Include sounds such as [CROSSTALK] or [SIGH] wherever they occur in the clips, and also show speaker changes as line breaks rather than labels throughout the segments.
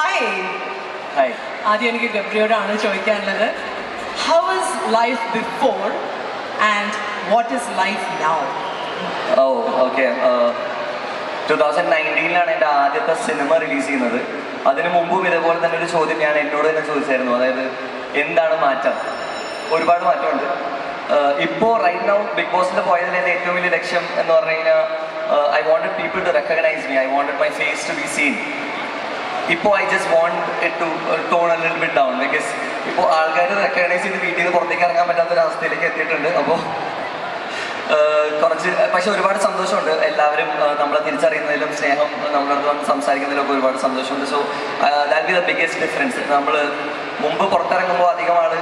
Hi
hi
ആദ്യം എനിക്ക് ഗബ്രിയോടാണ് ചോദിക്കാനുള്ളത്. How is life before and what is life now
oh okay two thousand നയന്റീനിലാണ് എന്റെ ആദ്യത്തെ സിനിമ റിലീസ് ചെയ്യുന്നത്. അതിനു മുമ്പും ഇതേപോലെ തന്നെ ഒരു ചോദ്യം ഞാൻ എന്നോട് തന്നെ ചോദിച്ചായിരുന്നു. അതായത് എന്താണ് മാറ്റം? ഒരുപാട് മാറ്റമുണ്ട്. ഇപ്പോൾ റൈറ്റ് നൗ ബിഗ് ബോസിന്റെ പോയതിൽ എന്റെ ഏറ്റവും വലിയ ലക്ഷ്യം എന്ന് പറഞ്ഞു കഴിഞ്ഞാൽ I wanted people to recognise me I wanted my face to be seen ഇപ്പോൾ I just want to tone little bit down because ഇപ്പോൾ ആൾക്കാർ റെക്കഗ്നൈസ് ചെയ്ത് വീട്ടിൽ നിന്ന് പുറത്തേക്ക് ഇറങ്ങാൻ പറ്റാത്ത ഒരു അവസ്ഥയിലേക്ക് എത്തിയിട്ടുണ്ട്. അപ്പോൾ [LAUGHS] കുറച്ച് പക്ഷെ ഒരുപാട് സന്തോഷമുണ്ട്. എല്ലാവരും നമ്മളെ തിരിച്ചറിയുന്നതിലും സ്നേഹം നമ്മളടുത്ത് വന്ന് സംസാരിക്കുന്നതിലും ഒക്കെ ഒരുപാട് സന്തോഷമുണ്ട്. So that be the biggest difference നമ്മൾ മുമ്പ് പുറത്തിറങ്ങുമ്പോൾ അധികം ആൾ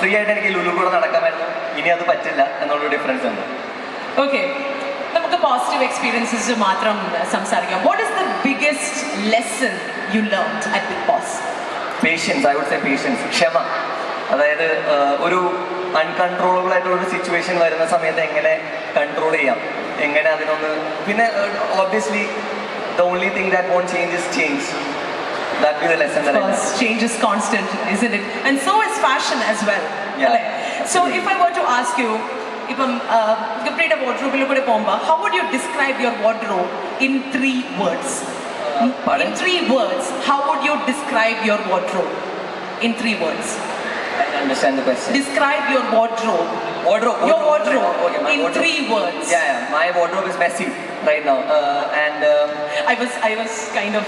ഫ്രീ ആയിട്ട് എനിക്ക് ലുലു കൂടെ നടക്കാമായിരുന്നു. ഇനി അത് പറ്റില്ല എന്നുള്ളൊരു ഡിഫറൻസ് ഉണ്ട്.
ഓക്കെ നമുക്ക് പോസിറ്റീവ് എക്സ്പീരിയൻസസ് മാത്രം സംസാരിക്കാം. What is the biggest lesson You learn at Bigg Boss
patience I would say patience ക്ഷമ അതായത് ആഹ്, ഒരു അൺകൺട്രോളബിൾ ആയിട്ടുള്ള ഒരു സിറ്റുവേഷൻ വരുന്ന സമയത്ത് എങ്ങനെ കൺട്രോൾ ചെയ്യാം എങ്ങനെ അതിനൊന്ന് പിന്നെ obviously the only thing that won't change is change that be the lesson
Because change is constant, isn't it? And so is fashion as well.
Yeah.
അല്ലേ? So if I were to ask you, ഇപ്പം ഗബ്രിയുടെ വാർഡ്രോബിൽ കൂടെ പോകുമ്പോൾ how would you describe your wardrobe in three words Hmm?
Pardon?
In three words, how would you describe your wardrobe? In three words.
I understand the question.
Describe your wardrobe.
Wardrobe.
Your wardrobe.
Okay, my
in
wardrobe.
three words.
Yeah, yeah, my wardrobe is messy right now. Uh, and uh,
I was, I was kind of,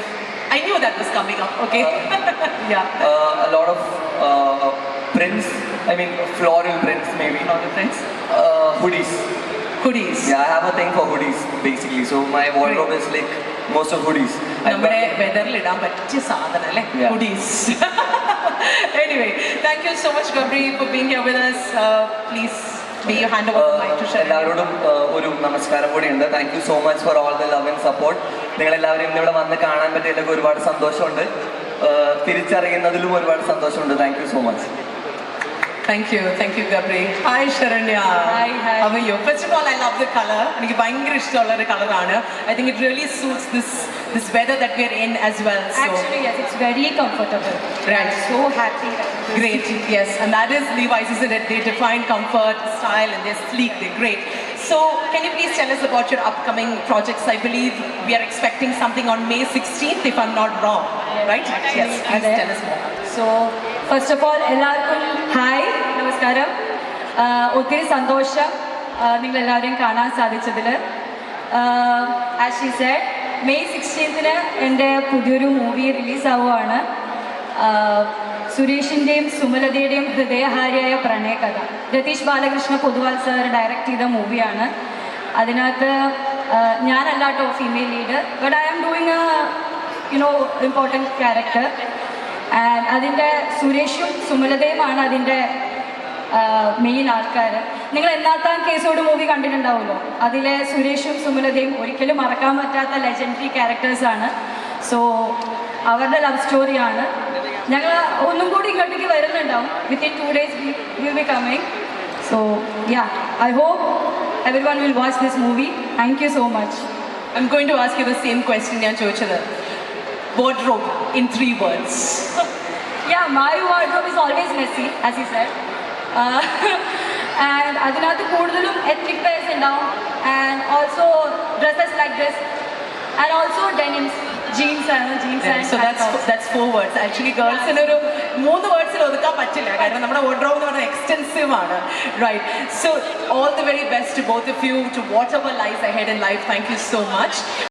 I knew that was coming up. Okay. Uh, [LAUGHS] yeah.
Uh, a lot of uh, prints. I mean, floral prints maybe.
not the prints.
Uh, hoodies.
Hoodies.
Yeah, I have a thing for hoodies basically. So my wardrobe is like most of hoodies
നമ്മുടെ വെതറിൽ ഇടാൻ പറ്റിയ സാധനം അല്ലേ. Hoodies anyway thank you so much Gabri for being here with us. Please
Uh,
share
എല്ലാവരോടും uh, ഒരു നമസ്കാരം കൂടി ഉണ്ട് thank you so much for all the love and support നിങ്ങൾ എല്ലാവരും ഇന്നിവിടെ വന്ന് കാണാൻ പറ്റിയതിലൊക്കെ ഒരുപാട് സന്തോഷമുണ്ട്. Uh, തിരിച്ചറിയുന്നതിലും ഒരുപാട് സന്തോഷമുണ്ട്. Thank you so much
Thank you thank you Gabri hi Saranya
Hi, hi.
അവയ്യോ first of all I love the colour എനിക്ക് ഭയങ്കര ഇഷ്ടമുള്ള ഒരു കളറാണ് I think it really suits this this weather that we are in as well so
Actually, yes, it's very comfortable.
Right.
I'm so happy. that it is-
Great, yes, and that is Levi's, isn't it? They define comfort, And. So, can you please tell us about your upcoming projects? I believe we are expecting something on May 16th, if I'm not wrong, right? Yes, please tell us more.
So first of all എല്ലാവർക്കും hi നമസ്കാരം ആഹ് ഒത്തിരി സന്തോഷം As she കാണാൻ സാധിച്ചതിൽ Ashi Z May സിക്സ്റ്റീൻത്തിന് എന്റെ പുതിയൊരു മൂവി റിലീസാവുകയാണ് സുരേഷിന്റെയും സുമലതയുടെയും ഹൃദയഹാരിയായ പ്രണയകഥ. രതീഷ് ബാലകൃഷ്ണ പൊതുവാൾ സർ ഡയറക്റ്റ് ചെയ്ത മൂവിയാണ്. അതിനകത്ത് ഞാനല്ലാട്ടോ female lead but I am doing a you know important character and അതിന്റെ സുരേഷും സുമലതയുമാണ് അതിന്റെ മെയിൻ ആൾക്കാർ നിങ്ങൾ എന്നാത്താൻ കേസോട് മൂവി കണ്ടിട്ടുണ്ടാവുമല്ലോ? അതിലെ സുരേഷും സുമലതയും ഒരിക്കലും മറക്കാൻ പറ്റാത്ത ലെജൻഡറി ക്യാരക്ടേഴ്സാണ് സോ അവരുടെ ലവ് സ്റ്റോറിയാണ് ഞങ്ങൾ ഒന്നും കൂടി ഇങ്ങോട്ടേക്ക് വരുന്നുണ്ടാവും within two days will be coming so yeah I hope everyone will watch this movie thank you so much
I'm going to ask you the same question ഞാൻ ചോദിച്ചത് Wardrobe in three words. [LAUGHS]
Yeah, my wardrobe is always messy, as he said. Uh, [LAUGHS] and അതിനകത്ത് കൂടുതലും ethnic wears ഉണ്ടാവും and also dresses like this and also denims jeans ആണ് jeans
Yeah, so that's that's four words. Actually, ഗേൾസിന് ഒരു മൂന്ന് വേർഡ്സിൽ ഒതുക്കാൻ പറ്റില്ല കാരണം നമ്മുടെ wardrobe എന്ന് പറഞ്ഞാൽ എക്സ്റ്റെൻസീവ് ആണ് right so all the very best both of you to whatever life ahead in life thank you so much